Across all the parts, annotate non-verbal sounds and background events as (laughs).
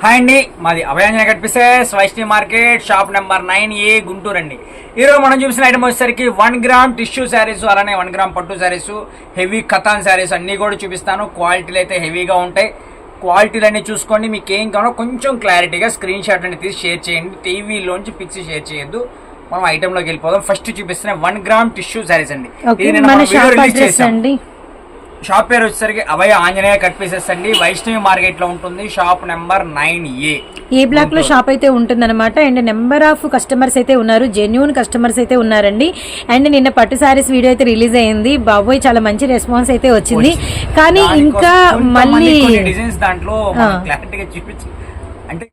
Hi అండి మాది Abhayanjana కనిపిస్తేస్ Vaishnavi market shop number nine A Guntur అండి. ఈరోజు మనం చూసిన ఐటమ్ వచ్చేసరికి వన్ గ్రామ్ టిష్యూ శారీస్ అలానే వన్ గ్రామ్ పట్టు శారీస్ హెవీ కథాన్ శారీస్ అన్నీ కూడా చూపిస్తాను. క్వాలిటీలు అయితే హెవీగా ఉంటాయి. క్వాలిటీలు అన్ని చూసుకోండి మీకు ఏం కావాలో కొంచెం క్లారిటీగా స్క్రీన్ షాట్ అనేది తీసి షేర్ చేయండి. టీవీలోంచి పిక్స్ షేర్ చేయొద్దు. మనం ఐటెంలోకి వెళ్ళిపోదాం. ఫస్ట్ చూపిస్తున్న వన్ గ్రామ్ టిష్యూ శారీస్ అండి. ఇది షాప్ పేరు వచ్చేసరికి అభయ ఆంజనేయ కట్ పీసెస్ అండి. వైష్ణవి మార్కెట్లో ఉంటుంది. Shop number nine A. A బ్లాక్లో షాప్ అయితే ఉంటుందన్నమాట. అండ్ నెంబర్ ఆఫ్ కస్టమర్స్ అయితే ఉన్నారు. జెన్యున్ కస్టమర్స్ అయితే ఉన్నారండి. అండ్ నిన్న పట్టు సారీస్ వీడియో అయితే రిలీజ్ అయింది. బాబోయ్ చాలా మంచి రెస్పాన్స్ అయితే వచ్చింది. కానీ ఇంకా మళ్ళీ డిజైన్స్ దాంట్లో. క్లారిటీగా చూపించి అంటే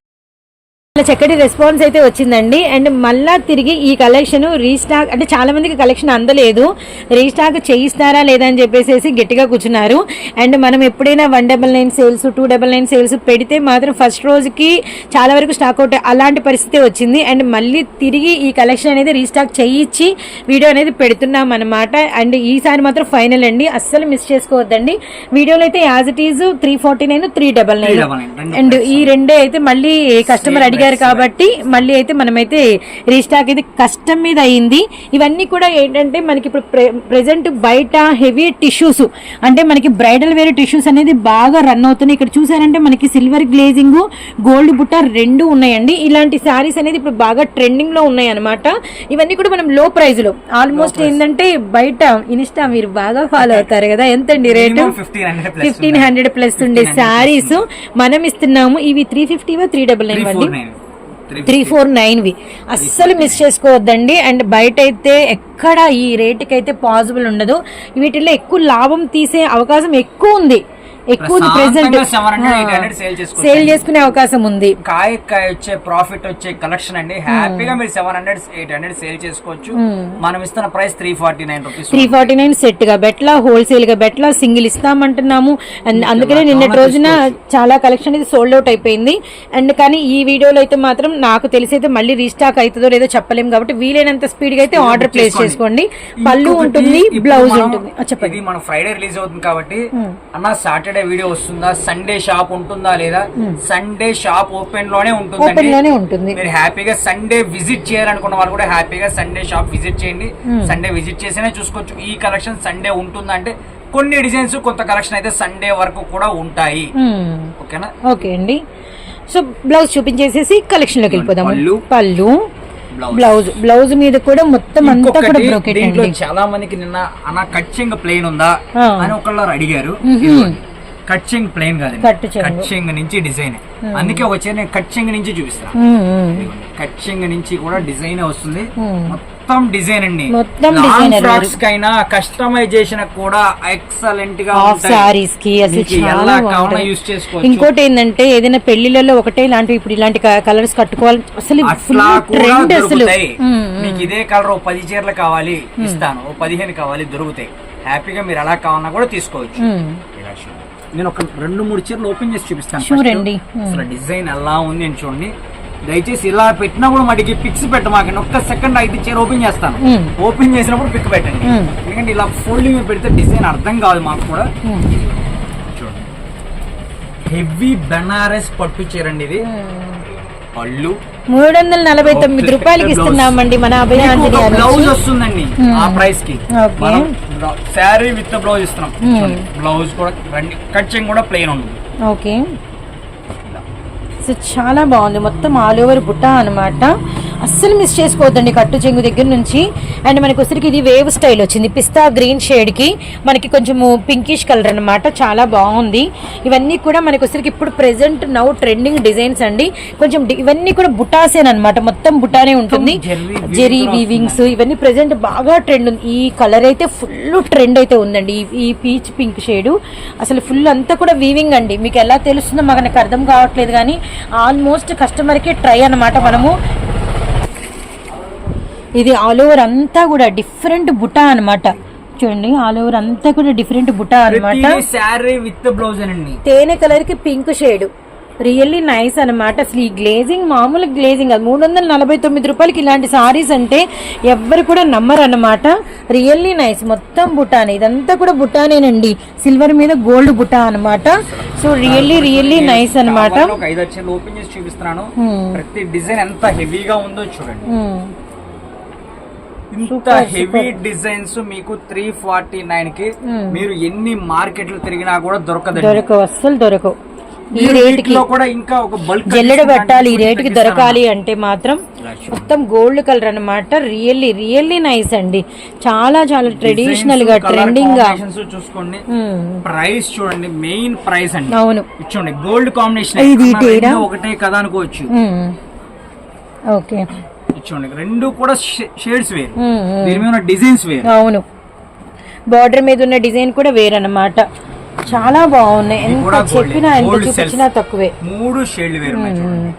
చాలా చక్కటి రెస్పాన్స్ అయితే వచ్చిందండి. అండ్ మళ్ళా తిరిగి ఈ కలెక్షన్ రీస్టాక్ అంటే చాలా మందికి కలెక్షన్ అందలేదు. రీస్టాక్ చేయిస్తారా లేదా అని చెప్పేసి గట్టిగా కూర్చున్నారు. అండ్ మనం ఎప్పుడైనా one double nine sales two double nine sales పెడితే మాత్రం ఫస్ట్ రోజుకి చాలా వరకు స్టాక్ అవుట్ అలాంటి పరిస్థితి వచ్చింది. అండ్ మళ్ళీ తిరిగి ఈ కలెక్షన్ అనేది రీస్టాక్ చేయించి వీడియో అనేది పెడుతున్నాం అనమాట అండ్ ఈసారి మాత్రం ఫైనల్ అండి. అస్సలు మిస్ చేసుకోవద్దండి. వీడియోలో అయితే as it is three forty nine three double nine. 399, రెండు అండ్ ఈ రెండే అయితే మళ్ళీ కస్టమర్ అడిగారు కాబట్టి మళ్ళీ అయితే మనమైతే రీస్టాక్ అయితే కష్టం మీద అయింది. ఇవన్నీ కూడా ఏంటంటే మనకి ఇప్పుడు ప్రెసెంట్ బయట హెవీ టిష్యూస్. అంటే మనకి బ్రైడల్ వేర్ టిష్యూస్ అనేది బాగా రన్ అవుతున్నాయి. ఇక్కడ చూసారంటే మనకి సిల్వర్ గ్లేజింగ్ గోల్డ్ బుట్ట రెండు ఉన్నాయండి. ఇలాంటి శారీస్ అనేది ఇప్పుడు బాగా ట్రెండింగ్లో ఉన్నాయి అనమాట ఇవన్నీ కూడా మనం లో ప్రైస్లో ఆల్మోస్ట్ ఏంటంటే బయట ఇన్స్టా మీరు బాగా ఫాలో అవుతారు కదా. ఎంతండి రేటు? ఫిఫ్టీన్ హండ్రెడ్ ప్లస్ ఉండే శారీస్. మనం ఇస్తున్నాము ఇవి త్రీ ఫిఫ్టీవా త్రీ డబల్ నైన్ అండి? త్రీ ఫోర్ నైన్ వి. అస్సలు మిస్ చేసుకోవద్దండి. అండ్ బయట అయితే ఎక్కడ ఈ రేటుకి అయితే పాసిబుల్ ఉండదు. వీటిల్లో ఎక్కువ లాభం తీసే అవకాశం ఎక్కువ ఉంది. ఎక్కువ ప్రెసెంట్ ప్రశాంతంగా 700, 800 సేల్ చేసుకునే అవకాశం ఉంది. కాయ కాయ వచ్చే ప్రాఫిట్ వచ్చే కలెక్షన్ అండి. హ్యాపీగా మీరు seven hundred eight hundred sale చేసుకోవచ్చు. మనం ఇస్తున్న price three forty nine rupees three forty nine సెట్గా బెట్లా హోల్సేల్గా బెట్లా సింగిల్ ఇస్తామంటున్నాము. అండ్ అందుకనే నిన్నటి రోజున చాలా కలెక్షన్ ఇది సోల్డ్ అవుట్ అయిపోయింది. అండ్ కానీ ఈ వీడియోలో అయితే మాత్రం నాకు తెలిసి అయితే మళ్ళీ రీస్టాక్ అవుతుందో లేదో చెప్పలేము కాబట్టి వీలైనంత స్పీడ్గా అయితే ఆర్డర్ ప్లేస్ చేసుకోండి. పళ్ళు ఉంటుంది బ్లౌజ్ ఉంటుంది. చెప్పండి. మన ఫ్రైడే రిలీజ్ అవుతుంది కాబట్టి అన్న సాటర్డే వీడియో వస్తుందా? సండే షాప్ ఉంటుందా లేదా? సండే షాప్ ఓపెన్లోనే ఉంటుంది. మీరు హ్యాపీగా సండే విజిట్ చేయాలనుకున్న వాళ్ళు కూడా హ్యాపీగా సండే షాప్ విజిట్ చేయండి. సండే విజిట్ చేసినే చూసుకోవచ్చు. ఈ కలెక్షన్ సండే ఉంటుందంటే కొన్ని డిజైన్స్ కొంత కలెక్షన్ అయితే సండే వరకు కూడా ఉంటాయి. ఓకేనా ఓకే అండి. సో బ్లౌజ్ చూపించేసేసి కలెక్షన్లోకి వెళ్ళిపోదాము. పళ్ళు. పళ్ళు. బ్లౌజ్. బ్లౌజ్ మీద కూడా మొత్తం అంతా కూడా బ్రోకెట్ చాలా మందికి నిన్న అన్న కట్చింగ్ ప్లేన్ ఉందా. అని ఒకళ్ళు అడిగారు. కట్చింగ్ ప్లేన్ కాదు. కట్చింగ్ నుంచి డిజైన్. అందుకే ఒక చీర కట్చింగ్ నుంచి చూపిస్తాను మ్మ్. కట్చింగ్ నుంచి కూడా డిజైన్ వస్తుంది. మొత్తం డిజైన్ అండి. మొత్తం designer ఫ్రాక్స్ కైనా కస్టమైజేషన్ కూడా ఎక్సలెంట్గా. సారీస్కి ఎలా యూస్ చేసుకోవచ్చు. ఇంకోటి ఏంటంటే ఏదైనా పెళ్ళిళ్ళలో ఒకటే ఇలాంటి ఇప్పుడు ఇలాంటి కలర్స్ కట్టుకోవాలి. అసలు ట్రెండ్ అసలు. మీకు ఇదే కలర్ ఓ పది చీరలు కావాలి ఇస్తాను. ఓ పదిహేను కావాలి దొరుకుతాయి. హ్యాపీగా మీరు ఎలా కావాలన్నా కూడా తీసుకోవచ్చు. నేను ఒక రెండు మూడు చీరలు ఓపెన్ చేసి చూపిస్తాను. అండి. అసలు డిజైన్ ఎలా ఉంది అని చూడండి దయచేసి ఇలా పెట్టినా కూడా మటుకి పిక్స్ పెట్టమాకండి ఒక్క సెకండ్ అయితే చీర ఓపెన్ చేస్తాను. ఓపెన్ చేసినప్పుడు పిక్ పెట్టండి మ్మ్. ఎందుకంటే ఇలా ఫోల్డింగ్ పెడితే డిజైన్ అర్థం కాదు మాకు కూడా. చూడండి హెవీ బెనారస్ పట్టు చీర అండి ఇది పళ్ళు మూడు వందల నలభై తొమ్మిది రూపాయలకి. ఇస్తున్నామండి మన ఆంజనేయ బ్లౌజ్. వస్తుందండి Hmm. ఆ ప్రైస్కి. Okay. మనం శారీ విత్ బ్లౌజ్ ఇస్తున్నాం. బ్లౌజ్ కూడా రండి కట్చింగ్ కూడా ప్లెయిన్ ఉంటుంది ఓకే సో చాలా బాగుంది. మొత్తం ఆల్ ఓవర్ బుట్ట అనమాట అస్సలు మిస్ చేసుకోవద్దండి కట్టు చెంగు దగ్గర నుంచి. అండ్ మనకి వచ్చరికి ఇది వేవ్ స్టైల్ వచ్చింది. పిస్తా గ్రీన్ షేడ్కి మనకి కొంచెము పింకిష్ కలర్ అన్నమాట. చాలా బాగుంది. ఇవన్నీ కూడా మనకి వచ్చరికి ఇప్పుడు ప్రెసెంట్ నౌ ట్రెండింగ్ డిజైన్స్ అండి. కొంచెం ఇవన్నీ కూడా బుటాసేన్ అన్నమాట. మొత్తం బుటానే ఉంటుంది. జెరీ వీవింగ్స్ ఇవన్నీ ప్రెసెంట్ బాగా ట్రెండ్ ఉంది. ఈ కలర్ అయితే ఫుల్ ట్రెండ్ అయితే ఉందండి. ఈ- ఈ పీచ్ పింక్ షేడ్ అసలు ఫుల్ అంతా కూడా వీవింగ్ అండి. మీకు ఎలా తెలుస్తుందో మాకు నాకు అర్థం కావట్లేదు కానీ ఆల్మోస్ట్ కస్టమర్కి ట్రై అన్నమాట మనము. ఇది ఆల్ ఓవర్ అంతా కూడా డిఫరెంట్ బుటా అన్నమాట. చూడండి ఆల్ ఓవర్ అంతా కూడా డిఫరెంట్ బుటా అన్నమాట. శారీ విత్ బ్లౌజ్ అండి తేనె కలర్కి పింక్ షేడ్ రియల్లీ నైస్ అన్నమాట. అసలు ఈ గ్లేజింగ్ మామూలు గ్లేజింగ్ అది మూడు వందల నలభై తొమ్మిది రూపాయలకి ఇలాంటి సారీస్ అంటే ఎవ్వరు కూడా నమ్మరు అన్నమాట. రియల్లీ నైస్ మొత్తం బుటానే. ఇదంతా కూడా బుటానేనండి. సిల్వర్ మీద గోల్డ్ బుటా అన్నమాట. సో రియల్లీ రియల్లీ నైస్ వచ్చి ఓపెన్ చేసి చూపిస్తున్నాను. Hmm. ప్రతి డిజైన్ ఎంత హెవీగా ఉందో చూడండి. Hmm. ఇంత హెవీ డిజైన్స్ మీకు త్రీ ఫార్టీ నైన్కి. మీరు ఎన్ని మార్కెట్లు తిరిగినా కూడా దొరకదండి. దొరకవు అస్సలు దొరకవు. ఈ రేటుకి వీటిలో కూడా ఇంకా ఒక బల్క్ జల్లెడ పెట్టాలి ఈ రేటుకి దొరకాలి అంటే మాత్రం మొత్తం గోల్డ్ కలర్ అన్నమాట. రియల్లీ రియల్లీ నైస్ అండి. చాలా చాలా ట్రెడిషనల్గా ట్రెండింగ్గా చూసుకోండి. ప్రైస్ చూడండి మెయిన్ ప్రైస్ అండి. అవును. ఇచ్చోండి గోల్డ్ కాంబినేషన్? ఒకటే కదా అనుకోవచ్చు. మ్మ్. ఇచ్చోండి రెండు కూడా షేడ్స్ వేరు. దీని మీద డిజైన్స్ వేరు. అవును. బార్డర్ మీద ఉన్న డిజైన్ కూడా వేరన్నమాట. చాలా బాగున్నాయి. ఎంత. చెప్పినా ఎంత చూపించినా. తక్కువే. మూడు షేడ్లు వేరు చూడండి.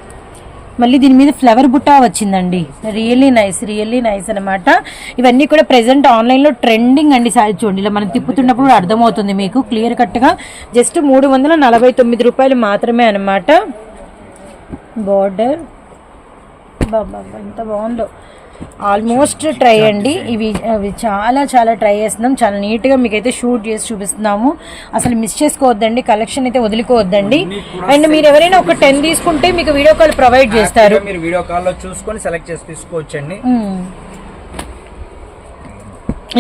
మళ్ళీ దీని మీద ఫ్లవర్ బుట్టా వచ్చిందండి. రియల్లీ నైస్ రియల్లీ నైస్ అన్నమాట. ఇవన్నీ కూడా ప్రెసెంట్ ఆన్లైన్లో ట్రెండింగ్ అండి సారీ చూడండి. ఇలా మనం తిప్పుతున్నప్పుడు అర్థమవుతుంది మీకు. క్లియర్ కట్గా జస్ట్ మూడు వందల నలభై తొమ్మిది రూపాయలు మాత్రమే అన్నమాట. బార్డర్ బాబా ఎంత బాగుందో. ఆల్మోస్ట్ ట్రై అండి. ఇవి అవి చాలా చాలా ట్రై చేస్తున్నాం. చాలా నీట్గా మీకైతే షూట్ చేసి చూపిస్తున్నాము. అసలు మిస్ చేసుకోవద్దండి. కలెక్షన్ అయితే వదులుకోవద్దండి. అండ్ మీరు ఎవరైనా ఒక టెన్ తీసుకుంటే మీకు వీడియో కాల్ ప్రొవైడ్ చేస్తారు. మీరు వీడియో కాల్లో చూసుకొని సెలెక్ట్ చేసి తీసుకోవచ్చండి.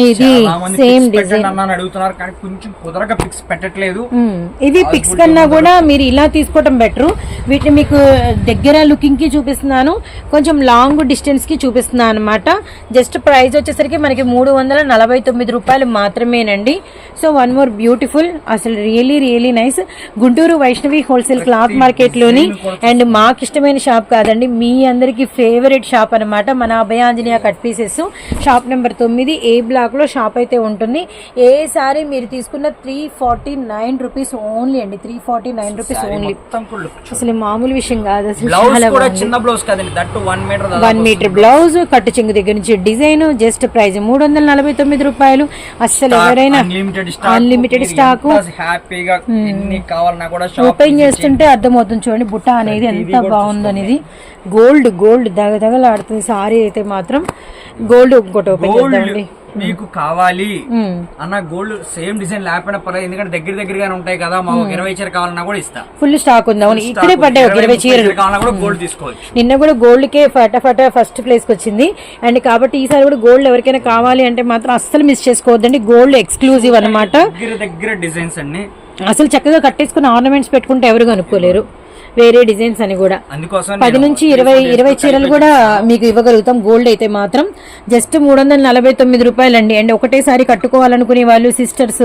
ఇది సేమ్ డిజైన్ అన్నాను అడుగుతున్నారు కానీ కొంచెం కుదరగా పిక్స్ పెట్టట్లేదు. ఇది పిక్స్ కన్నా కూడా మీరు ఇలా తీసుకోవటం బెటర్ వీటిని మీకు దగ్గర లుకింగ్కి చూపిస్తున్నాను. కొంచెం లాంగ్ డిస్టెన్స్కి చూపిస్తున్నాను అనమాట జస్ట్ ప్రైస్ వచ్చేసరికి మనకి మూడు వందల నలభై తొమ్మిది రూపాయలు మాత్రమేనండి. సో వన్ మోర్ బ్యూటిఫుల్ అసలు really really nice Guntur Vaishnavi wholesale cloth మార్కెట్లోని and మాకు ఇష్టమైన షాప్ కాదండి. మీ అందరికి ఫేవరెట్ షాప్ అన్నమాట. మన Abhayanjaneya cut pieces shop number తొమ్మిది ఏ బ్లాక్ లో షాప్ అయితే ఉంటుంది. ఏ సారీ మీరు తీసుకున్న three forty nine rupees only అండి three forty nine rupees only. అసలు మామూలు విషయం కాదు. అసలు చిన్న బ్లౌజ్ కాదండి. వన్ మీటర్ బ్లౌజ్ కట్టు చెంగు దగ్గర నుంచి డిజైన్ జస్ట్ ప్రైస్ మూడు వందల నలభై తొమ్మిది రూపాయలు. అస్సలు ఎవరైనా అన్లిమిటెడ్ స్టాక్ హ్యాపీగా కావాలన్నా కూడా ఓపెన్ చేస్తుంటే అర్థమవుతుంది చూడండి బుట్ట అనేది ఎంత బాగుందో అనేది గోల్డ్ గోల్డ్ దగదగలాడుతుంది సారీ అయితే మాత్రం. గోల్డ్ ఇంకోటి ఓపెన్ చేద్దామండి. మీకు కావాలి. అన్న గోల్డ్ సేమ్ డిజైన్ లేకపోయినా పర్లేదు. ఎందుకంటే దగ్గర దగ్గరగానే ఉంటాయి కదా మాకు ఒక ఇరవై చీర కావాలన్నా కూడా ఇస్తా. ఫుల్ స్టాక్ ఉంది? అవును ఇక్కడే పడ్డాయి ఒక ఇరవై చీరలు. చీర కావాలన్నా కూడా గోల్డ్ తీసుకోవచ్చు. నిన్న కూడా గోల్డ్ కే ఫటాఫట ఫస్ట్ ప్లేస్కి వచ్చింది. అండ్ కాబట్టి ఈసారి కూడా గోల్డ్ ఎవరికైనా కావాలి అంటే మాత్రం అస్సలు మిస్ చేసుకోవద్దండి. గోల్డ్ ఎక్స్క్లూజివ్ అన్నమాట. దగ్గర దగ్గర డిజైన్స్ అన్ని. అసలు చక్కగా కట్టేసుకుని ఆర్నమెంట్స్ పెట్టుకుంటే ఎవరు కనుక్కోలేరు. వేరే డిజైన్స్ అని కూడా. పది నుంచి ఇరవై ఇరవై చీరలు కూడా మీకు ఇవ్వగలుగుతాం. గోల్డ్ అయితే మాత్రం. జస్ట్ మూడు వందల నలభై తొమ్మిది రూపాయలు అండి అండ్ ఒకటేసారి కట్టుకోవాలనుకునే వాళ్ళు సిస్టర్స్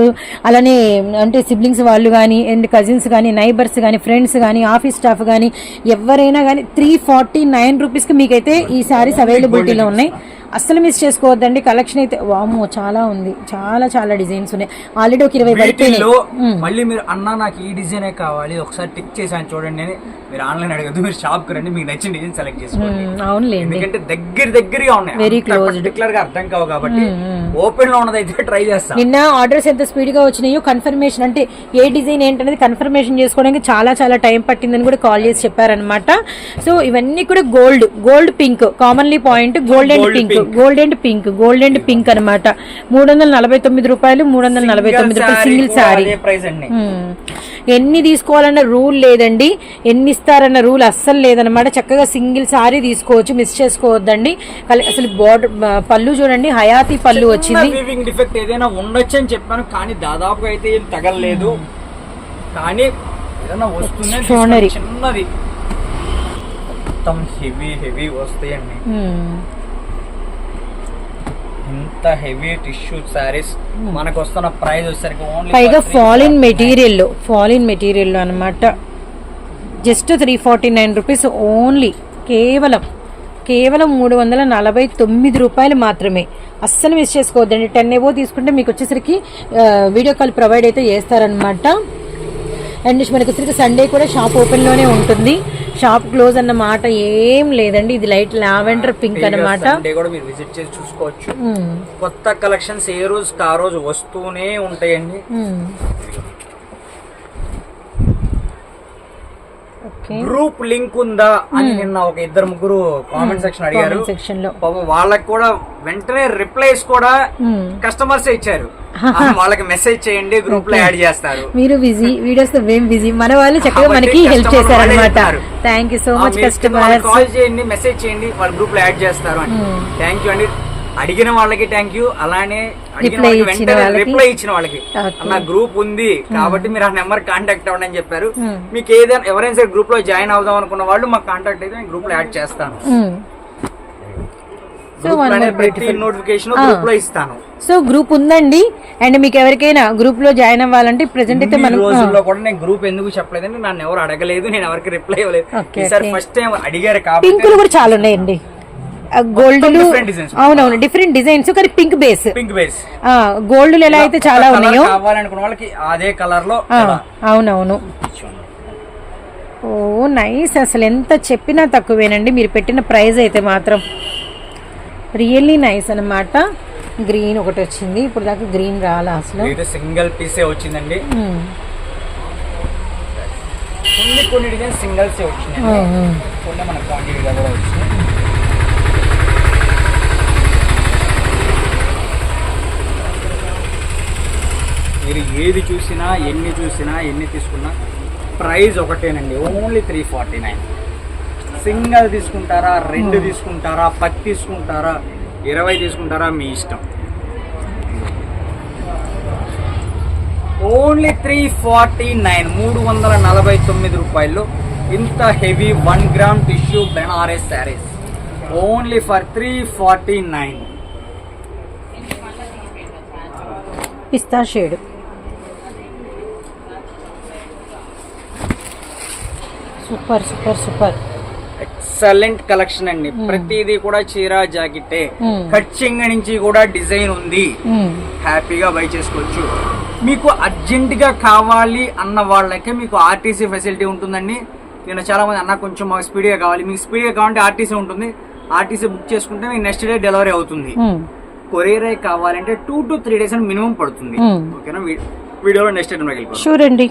అలానే అంటే సిబ్లింగ్స్ వాళ్ళు కానీ అండ్ కజిన్స్ కానీ నైబర్స్ కానీ ఫ్రెండ్స్ కానీ ఆఫీస్ స్టాఫ్ కానీ ఎవరైనా కానీ త్రీ ఫార్టీ నైన్ రూపీస్కి మీకైతే ఈ సారీస్ అవైలబిలిటీలో ఉన్నాయి. అస్సలు మిస్ చేసుకోవద్దండి. కలెక్షన్ అయితే వామో చాలా ఉంది. చాలా చాలా డిజైన్స్ ఉన్నాయి. ఆల్రెడీ ఒక ఇరవై పడిపోయినాయి. వీటిల్లో మళ్ళీ మీరు అన్న నాకు ఈ డిజైనే కావాలి? ఒకసారి టిక్ చేశాను చూడండి అని మీరు ఆన్లైన్ అడగద్దు. మీరు షాప్కి రండి. మీకు నచ్చిన డిజైన్ సెలెక్ట్ చేసుకోండి. ఉమ్, అవునులేండి. ఎందుకంటే దగ్గర దగ్గరగా ఉన్నాయి. Very closed. పర్టికులర్గా అర్థం కావు కాబట్టి ఓపెన్లో ఉన్నదైతే ట్రై చేస్తా. నిన్న ఆర్డర్స్ ఎంత స్పీడ్గా వచ్చినాయో కన్ఫర్మేషన్ అంటే ఏ డిజైన్ ఏంటనేది కన్ఫర్మేషన్ చేసుకోవడానికి చాలా చాలా టైం పట్టిందని కూడా కాల్ చేసి చెప్పారనమాట సో ఇవన్నీ కూడా gold gold pink commonly point gold and pink. Gold and pink gold and pink అనమాట మూడు వందల నలభై తొమ్మిది రూపాయలు మూడు వందల నలభై తొమ్మిది రూపాయలు సింగిల్ అండి. ఎన్ని తీసుకోవాలన్న రూల్ లేదండి. ఎన్ని ఇస్తారన్న రూల్ అస్సలు లేదనమాట చక్కగా సింగిల్ సారీ తీసుకోవచ్చు మిస్ చేసుకోవద్దండి. అసలు బోర్డర్ పళ్ళు చూడండి హయాతి పళ్ళు వచ్చింది. వీవింగ్ డిఫెక్ట్ ఏదైనా ఉండొచ్చు అని చెప్పాను కానీ దాదాపుగా అయితే ఏం తగలలేదు. కానీ ఏదైనా వస్తుందే. చిన్నది. మొత్తం హెవీ హెవీ వస్తాయండి. ఇంత హెవీ టిష్యూ మనకు వస్తున్న ప్రైస్ వచ్చేసరికి ఓన్లీ పైగా ఫాలిన్ మెటీరియల్ ఫాలిన్ మెటీరియల్ అనమాట just three forty nine rupees only కేవలం కేవలం మూడు వందల నలభై తొమ్మిది రూపాయలు మాత్రమే. అస్సలు మిస్ చేసుకోవద్దండి. టెన్ ఏవో తీసుకుంటే మీకు వచ్చేసరికి వీడియో కాల్ ప్రొవైడ్ అయితే చేస్తారనమాట అండ్ మనకి వచ్చేసరికి సండే కూడా షాప్ ఓపెన్లోనే ఉంటుంది. షాప్ క్లోజ్ అన్న మాట ఏం లేదండి. ఇది లైట్ లావెండర్ పింక్ అన్నమాట. సండే కూడా మీరు విజిట్ చేసి చూసుకోవచ్చు. కొత్త కలెక్షన్స్ ఏ రోజు ఆ రోజు వస్తూనే ఉంటాయండి ఓకే ఓకే గ్రూప్ లింక్ ఉందా అని నిన్న ఒక ఇద్దరు ముగ్గురు కామెంట్ సెక్షన్ అడిగారు. సెక్షన్లో. పాపం వాళ్ళకి కూడా వెంటనే రిప్లైస్ కూడా మ్మ్. కస్టమర్స్ ఇచ్చారు. (laughs) వాళ్ళకి మెసేజ్ చేయండి గ్రూప్లో యాడ్ చేస్తారు. మీరు బిజీ వీడియోస్తో మేము బిజీ. మన వాళ్ళు చక్కగా మనకి హెల్ప్ వాళ్ళే చెప్తారు. థ్యాంక్ యూ సో మచ్ మీరు కింద వాళ్ళకి కస్టమర్స్ కాల్ చేయండి మెసేజ్ చేయండి వాళ్ళ గ్రూప్లో యాడ్ చేస్తారు అని. థ్యాంక్ యూ అండి. అడిగిన వాళ్ళకి థ్యాంక్ యూ అలానే అడిగిన వాళ్ళకి వెంటనే. రిప్లై ఇచ్చిన వాళ్ళకి. అన్న గ్రూప్ ఉంది కాబట్టి మీరు ఆ నెంబర్ కాంటాక్ట్ అవ్వండి అని చెప్పారు. మ్మ్. మీకు ఏదైనా ఎవరైనా సరే గ్రూప్లో జాయిన్ అవుదాం అనుకున్న వాళ్ళు మాకు కాంటాక్ట్ అయితే గ్రూప్లో యాడ్ చేస్తాను. So notification Ah. గ్రూప్లో ఇస్తాను. సో గ్రూప్ ఉందండి. అండ్ మీకు ఎవరికైనా గ్రూప్లో జాయిన్ అవ్వాలంటే ప్రెసెంట్ అయితే మనం రోజుల్లో కూడా నేను గ్రూప్ ఎందుకు చెప్పలేదంటే నన్ను ఎవరు అడగలేదు నేను ఎవరికి రిప్లై ఇవ్వలేదు. ఫస్ట్ టైం అడిగారు కాబట్టి పింకులు కూడా చాలా ఉన్నాయండి. గోల్డ్. అవునవును డిఫరెంట్ డిజైన్స్ కానీ pink base pink base gold ఎలా అయితే చాలా ఉన్నాయో. కావాలనుకున్న వాళ్ళకి అదే కలర్లో అవునవును. ఓ నైస్ అసలు ఎంత చెప్పినా తక్కువేనండి. మీరు పెట్టిన ప్రైస్ అయితే మాత్రం. రియల్లీ నైస్ అన్నమాట. గ్రీన్ ఒకటి వచ్చింది. ఇప్పుడు దాకా గ్రీన్ రాలా అసలు. సింగిల్ పీసే వచ్చిందండి. కొన్ని కొన్ని డిజైన్ సింగిల్స్ వచ్చినాయి. కొన్ని మన క్వాంటిటీగా కూడా వచ్చినాయి మీరు ఏది చూసినా ఎన్ని చూసినా ఎన్ని తీసుకున్నా ప్రైస్ ఒకటేనండి. Only three forty nine single తీసుకుంటారా రెండు తీసుకుంటారా పది తీసుకుంటారా ఇరవై తీసుకుంటారా మీ ఇష్టం. ఓన్లీ త్రీ ఫార్టీ నైన్ మూడు వందల నలభై తొమ్మిది రూపాయలు ఇంత heavy one gram tissue Banaras saris only for three forty nine pista shade. Super super super. Excellent collection అండి. ప్రతిదీ కూడా చీర జాకెట్టే Hmm. కచ్చింగ్ నుంచి కూడా డిజైన్ ఉంది. హ్యాపీగా బై చేసుకోవచ్చు. మీకు అర్జెంట్గా కావాలి అన్న వాళ్ళకే మీకు ఆర్టీసీ ఫెసిలిటీ ఉంటుందండి. నేను చాలా మంది అన్న కొంచెం మాకు స్పీడ్గా కావాలి. మీకు స్పీడ్గా కావాలంటే ఆర్టీసీ ఉంటుంది. ఆర్టీసీ బుక్ చేసుకుంటే మీకు నెక్స్ట్ డే డెలివరీ అవుతుంది. కొరియర్ కావాలంటే టూ టు త్రీ డేస్ అని మినిమం పడుతుంది. ఓకేనా? వీడియోలో నెక్స్ట్ డే షూర్ అండి.